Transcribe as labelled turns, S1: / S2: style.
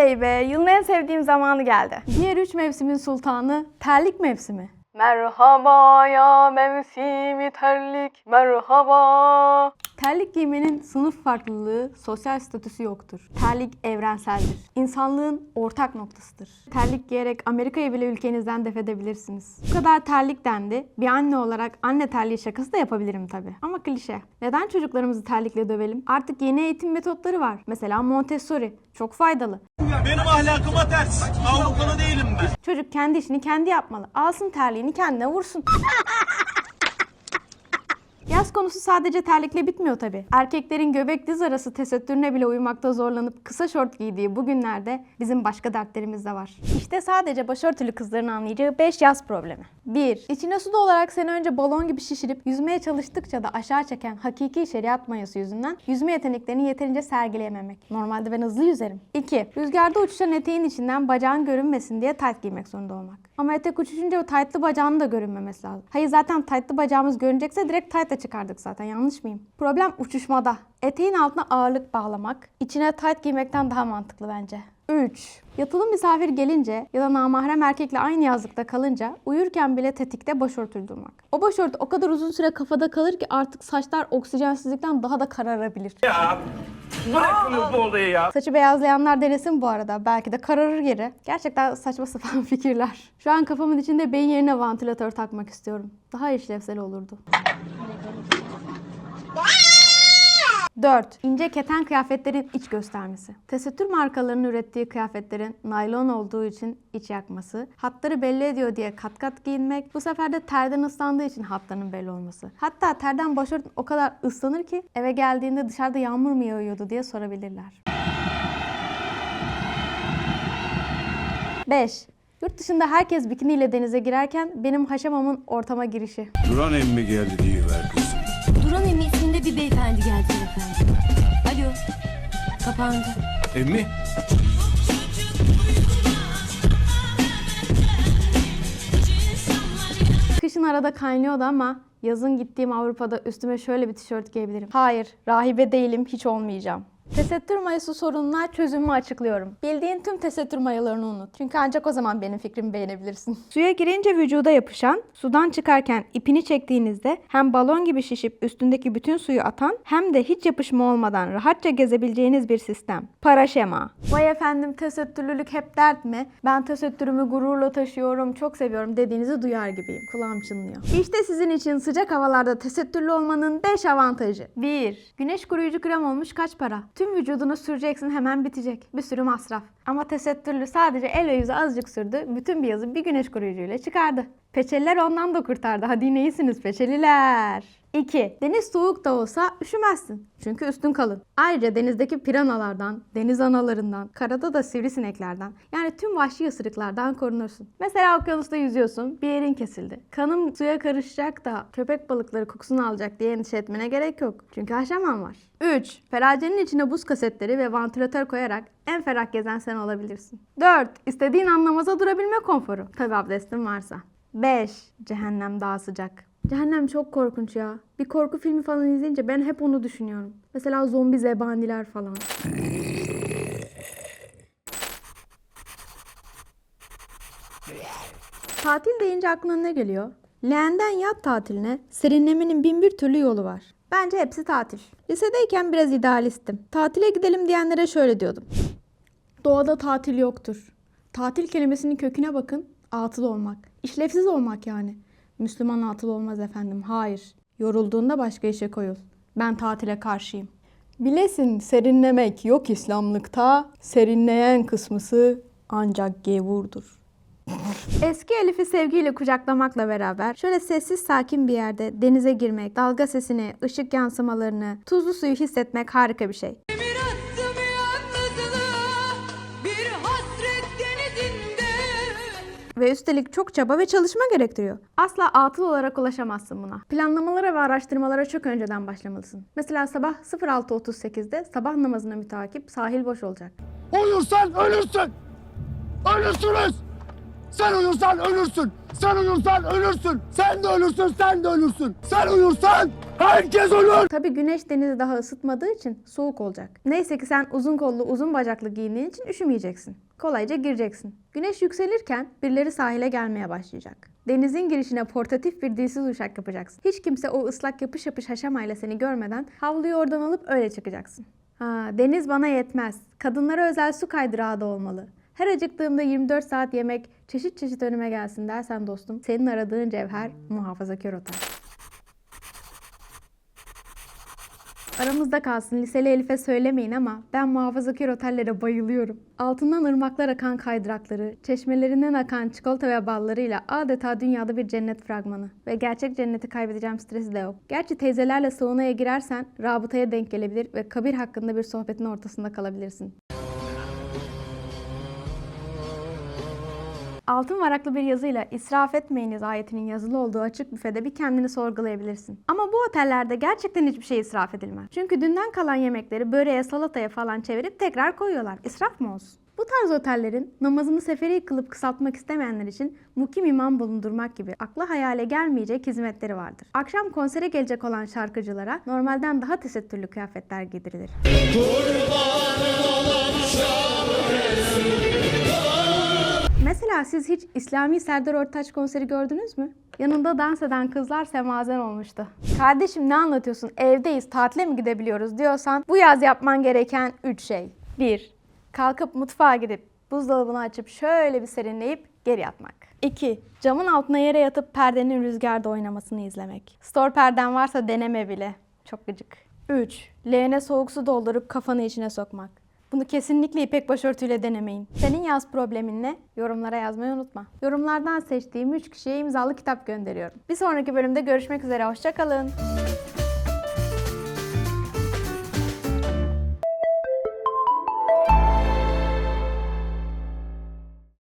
S1: Oley be, yılın en sevdiğim zamanı geldi. Diğer üç mevsimin sultanı terlik mevsimi. Merhaba ya mevsimi terlik, merhaba. Terlik giymenin sınıf farklılığı, sosyal statüsü yoktur. Terlik evrenseldir. İnsanlığın ortak noktasıdır. Terlik giyerek Amerika'yı bile ülkenizden def edebilirsiniz. Bu kadar terlik dendi. Bir anne olarak anne terliği şakası da yapabilirim tabii. Ama klişe. Neden çocuklarımızı terlikle dövelim? Artık yeni eğitim metotları var. Mesela Montessori. Çok faydalı.
S2: Benim ahlakıma ters. Avrupalı değilim ben.
S1: Çocuk kendi işini kendi yapmalı. Alsın terliğini kendine vursun. Yaz konusu sadece terlikle bitmiyor tabi. Erkeklerin göbek diz arası tesettürüne bile uymakta zorlanıp kısa şort giydiği bugünlerde bizim başka dertlerimiz de var. İşte sadece başörtülü kızların anlayacağı 5 yaz problemi. 1. İçine su olarak seni önce balon gibi şişirip yüzmeye çalıştıkça da aşağı çeken hakiki şeriat mayası yüzünden yüzme yeteneklerini yeterince sergileyememek. Normalde ben hızlı yüzerim. 2. Rüzgarda uçuşan eteğin içinden bacağın görünmesin diye tayt giymek zorunda olmak. Ama etek uçuşunca o taytlı bacağının da görünmemesi lazım. Hayır zaten taytlı bacağımız görünecekse direkt taytla çıkardık zaten yanlış mıyım? Problem uçuşmada. Eteğin altına ağırlık bağlamak, içine tayt giymekten daha mantıklı bence. 3. Yatılı misafir gelince ya da namahrem erkekle aynı yazlıkta kalınca uyurken bile tetikte başörtülü durmak. O başörtü o kadar uzun süre kafada kalır ki artık saçlar oksijensizlikten daha da kararabilir.
S2: Ya bırakınız bu olayı ya.
S1: Saçı beyazlayanlar denesin bu arada. Belki de kararır geri. Gerçekten saçma sapan fikirler. Şu an kafamın içinde beyin yerine vantilatör takmak istiyorum. Daha işlevsel olurdu. 4. İnce keten kıyafetlerin iç göstermesi. Tesettür markalarının ürettiği kıyafetlerin naylon olduğu için iç yakması, hatları belli ediyor diye kat kat giyinmek, bu sefer de terden ıslandığı için hatlarının belli olması. Hatta terden başörtün o kadar ıslanır ki eve geldiğinde dışarıda yağmur mu yağıyordu diye sorabilirler. 5. Yurt dışında herkes bikiniyle denize girerken benim haşamamın ortama girişi.
S3: Duran emmi geldi diyiver kızım.
S4: İsminde bir beyefendi geldi efendim. Alo. Kapandı.
S3: Emmi?
S1: Kışın arada kaynıyordu ama yazın gittiğim Avrupa'da üstüme şöyle bir tişört giyebilirim. Hayır, rahibe değilim, hiç olmayacağım. Tesettür mayası sorununa çözümümü açıklıyorum. Bildiğin tüm tesettür mayalarını unut. Çünkü ancak o zaman benim fikrimi beğenebilirsin. Suya girince vücuda yapışan, sudan çıkarken ipini çektiğinizde hem balon gibi şişip üstündeki bütün suyu atan hem de hiç yapışma olmadan rahatça gezebileceğiniz bir sistem. Paraşema. Vay efendim tesettürlülük hep dert mi? Ben tesettürümü gururla taşıyorum, çok seviyorum dediğinizi duyar gibiyim. Kulağım çınlıyor. İşte sizin için sıcak havalarda tesettürlü olmanın 5 avantajı. 1. Güneş koruyucu krem olmuş kaç para? Tüm vücudunu süreceksin hemen bitecek. Bir sürü masraf. Ama tesettürlü sadece el ve yüze azıcık sürdü. Bütün bir yazı bir güneş koruyucuyla çıkardı. Peçeliler ondan da kurtardı. Hadi yine iyisiniz peçeliler. 2. Deniz soğuk da olsa üşümezsin. Çünkü üstün kalın. Ayrıca denizdeki piranalardan, deniz analarından, karada da sivrisineklerden yani tüm vahşi ısırıklardan korunursun. Mesela okyanusta yüzüyorsun, bir yerin kesildi. Kanım suya karışacak da köpek balıkları kokusunu alacak diye endişe etmene gerek yok. Çünkü haşamam var. 3. Feracenin içine buz kasetleri ve vantilatör koyarak en ferah gezen sen olabilirsin. 4. İstediğin an namaza durabilme konforu. Tabi abdestin varsa. 5. Cehennem daha sıcak. Cehennem çok korkunç ya. Bir korku filmi falan izleyince ben hep onu düşünüyorum. Mesela zombi zebaniler falan. Tatil deyince aklına ne geliyor? Leğenden yat tatiline serinlemenin bin bir türlü yolu var. Bence hepsi tatil. Lisedeyken biraz idealistim. Tatile gidelim diyenlere şöyle diyordum. Doğada tatil yoktur. Tatil kelimesinin köküne bakın. Atıl olmak. İşlevsiz olmak yani. Müslüman atıl olmaz efendim. Hayır. Yorulduğunda başka işe koyul. Ben tatile karşıyım. Bilesin serinlemek yok İslamlıkta. Serinleyen kısmısı ancak gevurdur. Eski Elif'i sevgiyle kucaklamakla beraber şöyle sessiz sakin bir yerde denize girmek, dalga sesini, ışık yansımalarını, tuzlu suyu hissetmek harika bir şey. Ve üstelik çok çaba ve çalışma gerektiriyor. Asla atıl olarak ulaşamazsın buna. Planlamalara ve araştırmalara çok önceden başlamalısın. Mesela sabah 06.38'de sabah namazına mütakip sahil boş olacak.
S5: Uyursan ölürsün. Ölürsünüz. Sen uyursan ölürsün. Sen uyursan ölürsün. Sen de ölürsün, sen de ölürsün. Sen uyursan Herkes ölür.
S1: Tabii güneş denizi daha ısıtmadığı için soğuk olacak. Neyse ki sen uzun kollu uzun bacaklı giyindiğin için üşümeyeceksin. Kolayca gireceksin. Güneş yükselirken birileri sahile gelmeye başlayacak. Denizin girişine portatif bir dilsiz uşak yapacaksın. Hiç kimse o ıslak yapış yapış haşamayla seni görmeden havluyu oradan alıp öyle çıkacaksın. Ha, deniz bana yetmez. Kadınlara özel su kaydırağı da olmalı. Her acıktığımda 24 saat yemek çeşit çeşit önüme gelsin dersen dostum senin aradığın cevher muhafazakar otel. Aramızda kalsın liseli Elif'e söylemeyin ama ben muhafazakar otellere bayılıyorum. Altından ırmaklar akan kaydırakları, çeşmelerinden akan çikolata ve ballarıyla adeta dünyada bir cennet fragmanı. Ve gerçek cenneti kaybedeceğim stresi de yok. Gerçi teyzelerle saunaya girersen rabıtaya denk gelebilir ve kabir hakkında bir sohbetin ortasında kalabilirsin. Altın varaklı bir yazıyla israf etmeyiniz ayetinin yazılı olduğu açık büfede bir kendini sorgulayabilirsin. Ama bu otellerde gerçekten hiçbir şey israf edilmez. Çünkü dünden kalan yemekleri böreğe, salataya falan çevirip tekrar koyuyorlar. İsraf mı olsun? Bu tarz otellerin namazını seferi kılıp kısaltmak istemeyenler için mukim imam bulundurmak gibi akla hayale gelmeyecek hizmetleri vardır. Akşam konsere gelecek olan şarkıcılara normalden daha tesettürlü kıyafetler giydirilir. Mesela siz hiç İslami Serdar Ortaç konseri gördünüz mü? Yanında dans eden kızlar semazen olmuştu. Kardeşim ne anlatıyorsun? Evdeyiz, tatile mi gidebiliyoruz diyorsan bu yaz yapman gereken 3 şey. 1. Kalkıp mutfağa gidip buzdolabını açıp şöyle bir serinleyip geri yatmak. 2. Camın altına yere yatıp perdenin rüzgarda oynamasını izlemek. Store perden varsa deneme bile. Çok gıcık. 3. Leğene soğuk su doldurup kafanı içine sokmak. Bunu kesinlikle ipek başörtüyle denemeyin. Senin yaz problemin ne? Yorumlara yazmayı unutma. Yorumlardan seçtiğim 3 kişiye imzalı kitap gönderiyorum. Bir sonraki bölümde görüşmek üzere. Hoşçakalın.